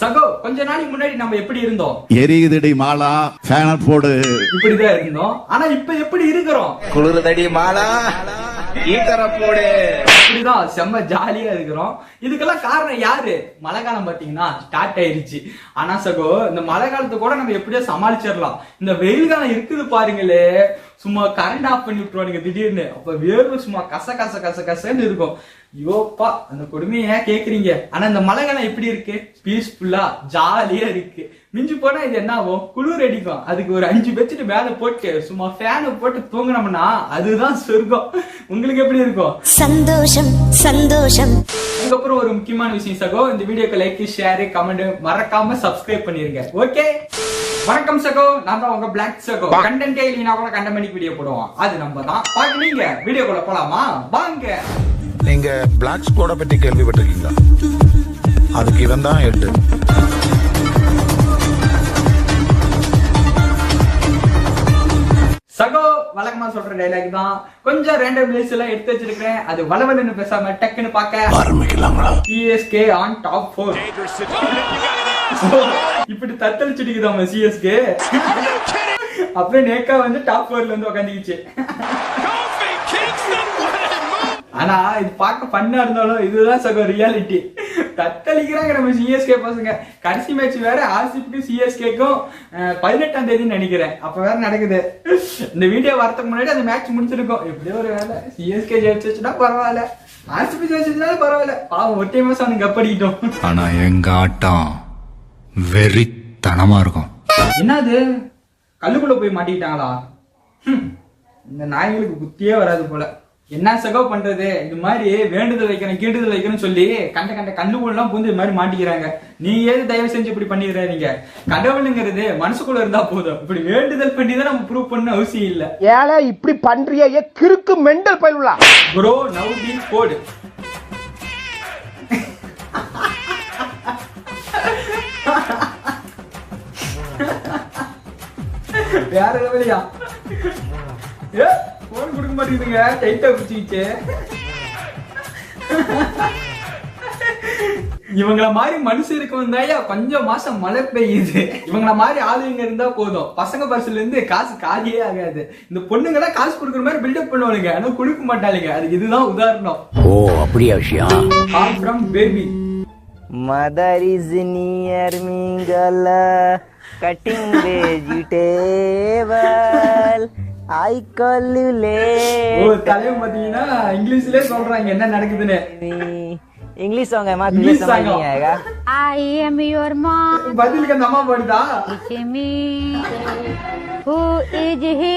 சகோ கொஞ்ச நாளைக்கு முன்னாடி நம்ம எப்படி இருந்தோம்? எரியுதடி மாலா ஃபேனர் போடு. இப்படிதான் இருந்தோம். ஆனா இப்ப எப்படி இருக்கிறோம்? குளிர்தடி மாலா ஈட்டர போடு. இப்படிதான் செம்ம ஜாலியா இருக்கிறோம். இதுக்கெல்லாம் காரணம் யாரு? மழை காலம் பாத்தீங்கன்னா ஸ்டார்ட் ஆயிருச்சு. ஆனா சகோ இந்த மழை காலத்தை கூட நம்ம எப்படியோ சமாளிச்சிடலாம். இந்த வெயில் காலம் இருக்குது பாருங்களே. சும்மா கரண்ட் ஆஃப் பண்ணி விட்டுருவானுங்க திடீர்னு. அப்ப வேர்வை சும்மா கச கச கச கசன்னு இருக்கும். யோப்பா அந்த கொடுமையை ஏன் கேக்குறீங்க? ஆனா இந்த மழை காலம் எப்படி இருக்கு? பீஸ்ஃபுல்லா ஜாலியா இருக்கு. மிஞ்சி போனா இது என்ன ஆகும் குளிர் அடிக்கும். அதுக்கு ஒரு அஞ்சு பெட்ஷீட் மேல போட்டு சும்மா ஃபேனை போட்டு தூங்கினோம்னா அதுதான் சொர்க்கம். உங்களுக்கு எப்படி இருக்கும்? சந்தோஷம் சந்தோஷம். அதுக்கப்புறம் ஒரு முக்கியமான விஷயம் சகோ. இந்த வீடியோக்கு லைக் ஷேர் கமெண்ட் மறக்காம சப்ஸ்கிரைப் பண்ணிருங்க. ஓகே வணக்கம் சகோ. நான் தான் உங்க பிளாக் சகோ. கண்டென்ட்டே இல்லைனா கூட கண்டமெனிக் வீடியோ போடுவோம். அது நம்ம தான். பாக்குறீங்க வீடியோக்குள்ள போலாமா? வாங்க. நீங்க பிளாக் ஸ்குவாட பத்தி கேள்விப்பட்டிருக்கீங்களா? அதுக்கு இவன் தான் ஹெட் சகோ வழக்கமா சொல்ற டைலாக் தான். கொஞ்சம் ரேண்டம் பிளேஸ் எல்லாம் எடுத்து வச்சிருக்கேன் அது வளவலன்னு பேசாம டக்குன்னு பார்க்க. ஆரம்பிக்கலாங்களா சிஎஸ்கே ஆன் டாப் ஃபோர் இப்படி தத்தளிச்சுட்டு சிஎஸ்கே அப்படியே நேக்கா வந்து டாப் ஃபோர்ல வந்து உக்காந்துக்கிச்சு. ஆனா இது பார்க்க பண்ணா இருந்தாலும் இதுதான் சகோ ரியாலிட்டி தத்தளிக்கிறாங்க நம்ம சிஎஸ்கே பசங்க. கடைசி மேட்ச் வேற ஆர்சிபிக்கும் சிஎஸ்கேக்கும் பதினெட்டாம் தேதி நினைக்கிறேன். அப்ப வேற நடக்குது. இந்த வீடியோ வரதுக்கு முன்னாடி அந்த மேட்ச் முடிச்சிருக்கோம் எப்படியோ ஒரு வேலை. சிஎஸ்கே ஜெயிச்சுன்னா பரவாயில்ல. ஆர்சிபி ஜெயிச்சிருந்தாலும் பரவாயில்ல. பாவம் ஒரு மாசம் அவனுக்கு கப்படிக்கிட்டோம். ஆனா எங்க ஆட்டம்? வெறித்தனமா இருக்கும். என்னது? கல்லுக்குள்ள போய் மாட்டிக்கிட்டாங்களா? ஹம், இந்த நாய்களுக்கு புத்தியே வராது போல. என்ன சகோ பண்றது? இது மாதிரி வேண்டுதல் வைக்கிறேன் கீண்டுதல் வைக்கிறேன்னு சொல்லி கண்ட கண்ட கண்ணுக்குள்ளலாம் பூந்து இது மாதிரி மாட்டிக்கிறாங்க. நீங்க ஏது தயவு செஞ்சு இப்படி பண்ணிடுறாதீங்க. கடவுளுங்கிறது மனசுக்குள்ள இருந்தா போதும். இப்படி வேண்டுதல் பண்ணி தான் நம்ம ப்ரூவ் பண்ண அவசியம் இல்ல. ஏழை இப்படி பண்றியே கிறுக்கு மெண்டல் பயிலுலா ப்ரோ நவ் பீன் கோடு வேற லெவலியா ஏ போன் கொடுக்க மாட்டேங்குதுங்க. டைட்டா பிடிச்சிக்கிச்சு இவங்கள மாதிரி மனுஷருக்கு வந்தாயா கொஞ்சம் மாசம் மழை பெய்யுது. இவங்கள மாதிரி ஆளுங்க இருந்தா போதும். பசங்க பரிசுல இருந்து காசு காலியே ஆகாது. இந்த பொண்ணுங்க தான் காசு கொடுக்குற மாதிரி பில்டப் பண்ணுவானுங்க. ஆனா கொடுக்க மாட்டாளுங்க. அதுக்கு இதுதான் உதாரணம். ஓ அப்படியா விஷயம்? Baby Mother is near Mingala, cutting vegetable. I call you late தலைவன் பாத்தீங்கன்னா இங்கிலீஷ்லயே சொல்றாங்க என்ன நடக்குதுன்னு. இங்கிலீஷ் சாங் அம்மா English song I am your mom பதிலுக்கு அந்த அம்மா பாடுதா it's me who is he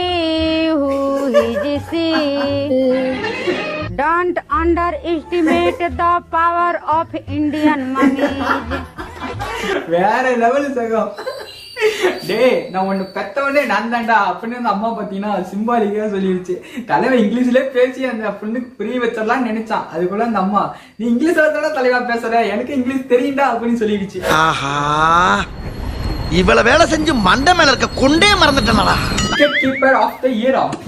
who is she Don't underestimate the power of Indian money. வேற லெவல் சகம். டேய் நான் ஒண்ணு பெத்தவனே நான் தான்டா அப்படின்னு அந்த அம்மா பாத்தீங்கன்னா சிம்பாலிக்கா சொல்லிருச்சு. தலைவன் இங்கிலீஷ்லயே பேசி அந்த பொண்ணுக்கு புரிய வச்சிடலாம்னு நினைச்சான். அதுக்குள்ள அந்த அம்மா நீ இங்கிலீஷ்ல தானே தலைவா பேசுற? எனக்கு இங்கிலீஷ் தெரியும்டா அப்படின்னு சொல்லிடுச்சு ஆஹா. இவ்வளவு வேலை செஞ்சு மண்டை மேல இருக்க கொண்டே மறந்துட்டேனடா. Keeper of the year of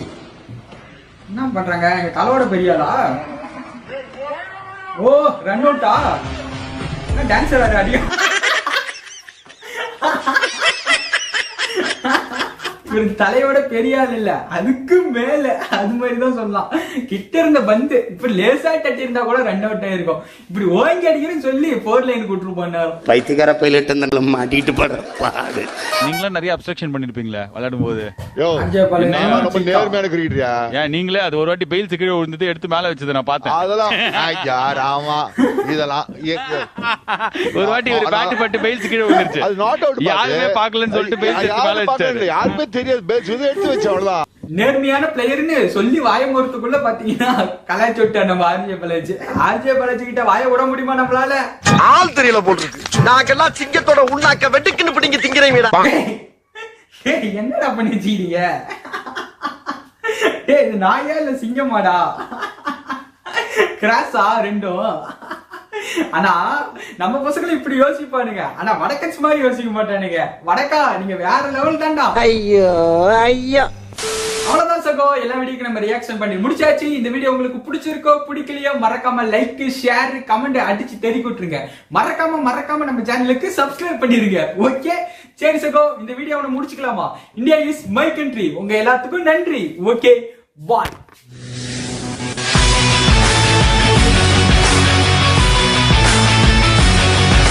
என்ன பண்றாங்க? எங்க தலையோட பெரியாளா? ஓ ரன் அவுட்டா? டான்ஸர் வேற அடியா? இவருக்கு தலையோட பெரிய ஆள் இல்ல. அதுக்கு மேல அது மாதிரி தான் சொல்லலாம். கிட்ட இருந்த பந்து இப்ப லேசா தட்டி இருந்தா கூட ரன் அவுட் ஆயிருக்கும். இப்படி ஓங்கி அடிக்கிறேன்னு சொல்லி போர் லைன் கூட்டு பண்ணாரு பைத்தியக்கார பைலட் மாட்டிட்டு பாடு. நீங்களும் நிறைய அப்ஸ்ட்ரக்ஷன் பண்ணிருப்பீங்களே விளையாடும் போது ஏன் நீங்களே அது ஒரு வாட்டி பெயில்ஸ் கீழே விழுந்தது எடுத்து மேல வச்சது நான் பார்த்தேன். அதெல்லாம் ராமா இதெல்லாம் ஒரு வாட்டி ஒரு பேட் பட்டு பெயில்ஸ் கீழே விழுந்துருச்சு. அது நாட் அவுட் யாருமே பார்க்கலன்னு சொல்லிட்டு பெயில்ஸ் எடுத்து மேல வச்சாரு யாருமே பேஸ் இது எடுத்து வச்ச அவ்வளவுதான். நேர்மையான பிளேயர்னு சொல்லி வாய முறத்துக்குள்ள பாத்தீங்கன்னா கலாய்ச்சி விட்டார் நம்ம ஆர்ஜே பாலாஜி ஆர்ஜே பாலாஜி கிட்ட வாய விட முடியுமா நம்மளால? ஆள் தெரியல போட்டுருக்கு. நாங்கெல்லாம் சிங்கத்தோட உண்ணாக்க வெட்டுக்குன்னு பிடிங்க திங்கிறீங்கடா என்னடா பண்ணி வச்சுக்கிறீங்க ஏய் இது நாயா இல்ல சிங்கமாடா? கிராஸா ரெண்டும்? ஆனா நம்ம பசங்களும் இப்படி யோசிப்பானுங்க. ஆனா வடக்கன்ஸ் மாதிரி யோசிக்க மாட்டானுங்க. வடக்கா நீங்க வேற லெவல் தான்டா. ஐயோ ஐயோ. அவ்வளவுதான் சகோ. எல்லா வீடியோக்கு நம்ம ரியாக்ஷன் பண்ணி முடிச்சாச்சு. இந்த வீடியோ உங்களுக்கு பிடிச்சிருக்கோ பிடிக்கலையோ மறக்காம லைக் ஷேர் கமெண்ட் அடிச்சு தெரி விட்டுருங்க மறக்காம மறக்காம நம்ம சேனலுக்கு சப்ஸ்கிரைப் பண்ணிருங்க. ஓகே சரி சகோ இந்த வீடியோவை முடிச்சுக்கலாமா? இந்தியா இஸ் மை கண்ட்ரி உங்க எல்லாத்துக்கும் நன்றி. Okay bye